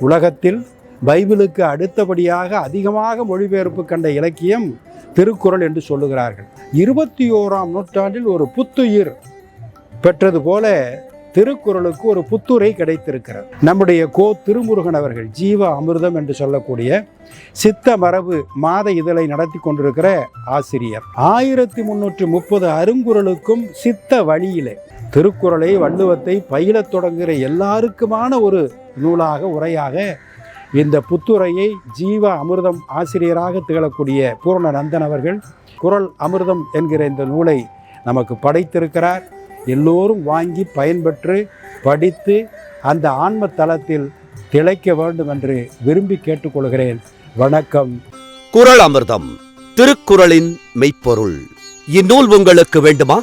உலகத்தில் பைபிளுக்கு அடுத்தபடியாக அதிகமாக மொழிபெயர்ப்பு கண்ட இலக்கியம் திருக்குறள் என்று சொல்லுகிறார்கள். இருபத்தி ஓராம் நூற்றாண்டில் ஒரு புத்துயிர் பெற்றது போல திருக்குறளுக்கு ஒரு புத்துரை கிடைத்திருக்கிறது. நம்முடைய கோ திருமுருகன் அவர்கள் ஜீவ அமிர்தம் என்று சொல்லக்கூடிய சித்த மரபு மாத இதழை நடத்தி கொண்டிருக்கிற ஆசிரியர். ஆயிரத்தி முன்னூற்றி முப்பது அருங்குறளுக்கும் சித்த வழியிலே திருக்குறளை வள்ளுவத்தை பயிலத் தொடங்குகிற எல்லாருக்குமான ஒரு நூலாக உரையாக இந்த புத்துரையை ஜீவ அமிர்தம் ஆசிரியராக திகழக்கூடிய பூரண நந்தன் அவர்கள் குரல் அமிர்தம் என்கிற இந்த நூலை நமக்கு படைத்திருக்கிறார். எல்லோரும் வாங்கி பயன்பெற்று படித்து அந்த ஆன்ம தளத்தில் திளைக்க வேண்டும் என்று விரும்பி கேட்டுக்கொள்கிறேன். வணக்கம். குறள் அமிர்தம் திருக்குறளின் மெய்ப்பொருள். இந்நூல் உங்களுக்கு வேண்டுமா?